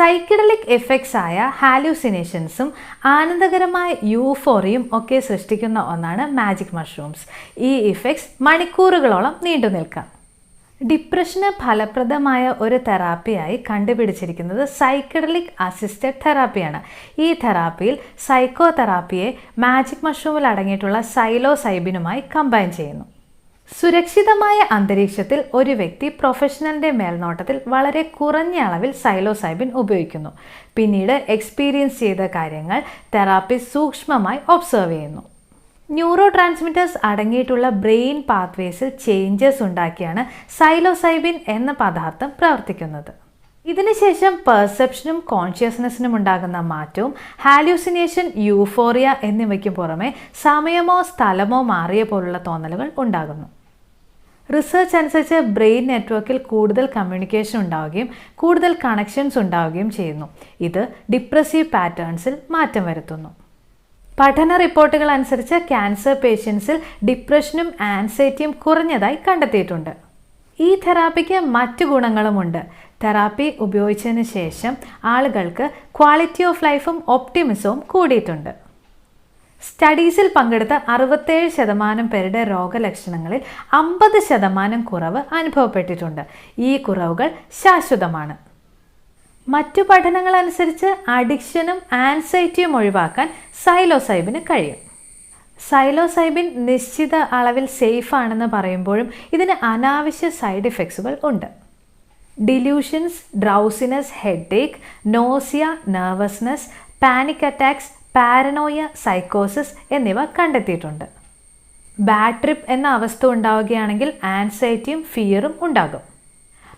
സൈക്കിഡലിക് effects ആയ ഹാലൂസിനേഷൻസും ആനന്ദകരമായ യൂഫോറിയും ഒക്കെ സൃഷ്ടിക്കുന്ന ഒന്നാണ് മാജിക് മഷ്റൂംസ്. ഈ ഇഫക്ട്സ് മണിക്കൂറുകളോളം നീണ്ടു നിൽക്കാം. ഡിപ്രഷന് ഫലപ്രദമായ ഒരു തെറാപ്പിയായി കണ്ടുപിടിച്ചിരിക്കുന്നത് സൈക്കഡലിക് അസിസ്റ്റഡ് തെറാപ്പിയാണ്. ഈ തെറാപ്പിയിൽ സൈക്കോ തെറാപ്പിയെ മാജിക് മഷ്റൂമിൽ അടങ്ങിയിട്ടുള്ള സൈലോസൈബിനുമായി കമ്പൈൻ ചെയ്യുന്നു. സുരക്ഷിതമായ അന്തരീക്ഷത്തിൽ ഒരു വ്യക്തി പ്രൊഫഷണലിന്റെ മേൽനോട്ടത്തിൽ വളരെ കുറഞ്ഞ അളവിൽ സൈലോസൈബിൻ ഉപയോഗിക്കുന്നു. പിന്നീട് എക്സ്പീരിയൻസ് ചെയ്ത കാര്യങ്ങൾ തെറാപ്പിസ്റ്റ് സൂക്ഷ്മമായി ഒബ്സർവ് ചെയ്യുന്നു. ന്യൂറോ ട്രാൻസ്മിറ്റേഴ്സ് അടങ്ങിയിട്ടുള്ള ബ്രെയിൻ പാത്വേസിൽ ചേഞ്ചസ് ഉണ്ടാക്കിയാണ് സൈലോസൈബിൻ എന്ന പദാർത്ഥം പ്രവർത്തിക്കുന്നത്. ഇതിനുശേഷം പെർസെപ്ഷനും കോൺഷ്യസ്നെസ്സിനും ഉണ്ടാകുന്ന മാറ്റവും ഹാലൂസിനേഷൻ യൂഫോറിയ എന്നിവയ്ക്ക് പുറമെ സമയമോ സ്ഥലമോ മാറിയ പോലുള്ള തോന്നലുകൾ ഉണ്ടാകുന്നു. റിസർച്ച് അനുസരിച്ച് ബ്രെയിൻ നെറ്റ്വർക്കിൽ കൂടുതൽ കമ്മ്യൂണിക്കേഷൻ ഉണ്ടാവുകയും കൂടുതൽ കണക്ഷൻസ് ഉണ്ടാവുകയും ചെയ്യുന്നു. ഇത് ഡിപ്രസീവ് പാറ്റേൺസിൽ മാറ്റം വരുത്തുന്നു. പഠന റിപ്പോർട്ടുകൾ അനുസരിച്ച് ക്യാൻസർ പേഷ്യൻസിൽ ഡിപ്രഷനും ആൻസൈറ്റിയും കുറഞ്ഞതായി കണ്ടെത്തിയിട്ടുണ്ട്. ഈ തെറാപ്പിക്ക് മറ്റു ഗുണങ്ങളുമുണ്ട് തെറാപ്പി ഉപയോഗിച്ചതിന് ശേഷം ആളുകൾക്ക് ക്വാളിറ്റി ഓഫ് ലൈഫും ഒപ്റ്റിമിസവും കൂടിയിട്ടുണ്ട്. സ്റ്റഡീസിൽ പങ്കെടുത്ത അറുപത്തേഴ് ശതമാനം പേരുടെ രോഗലക്ഷണങ്ങളിൽ അമ്പത് ശതമാനം കുറവ് അനുഭവപ്പെട്ടിട്ടുണ്ട്. ഈ കുറവുകൾ ശാശ്വതമാണ്. മറ്റു പഠനങ്ങൾ അനുസരിച്ച് അഡിക്ഷനും ആൻസൈറ്റിയും ഒഴിവാക്കാൻ സൈലോസൈബിന് കഴിയും. സൈലോസൈബിൻ നിശ്ചിത അളവിൽ സേഫ് ആണെന്ന് പറയുമ്പോഴും ഇതിന് അനാവശ്യ സൈഡ് ഇഫക്ട്സുകൾ ഉണ്ട്. Delusions drowsiness headache nausea nervousness panic attacks paranoia സൈക്കോസിസ് എന്നിവ കണ്ടെത്തിയിട്ടുണ്ട്. ബാഡ് ട്രിപ്പ് എന്ന അവസ്ഥ ഉണ്ടാവുകയാണെങ്കിൽ ആൻസൈറ്റിയും ഫിയറും ഉണ്ടാകും.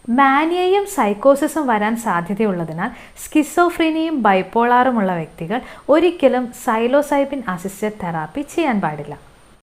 മാനിയയും സൈക്കോസിസും വരാൻ സാധ്യതയുള്ളതിനാൽ സ്കിസോഫ്രീനിയും ബൈപ്പോളാറുമുള്ള വ്യക്തികൾ ഒരിക്കലും സൈലോസൈബിൻ അസിസ്റ്റഡ് തെറാപ്പി ചെയ്യാൻ പാടില്ല.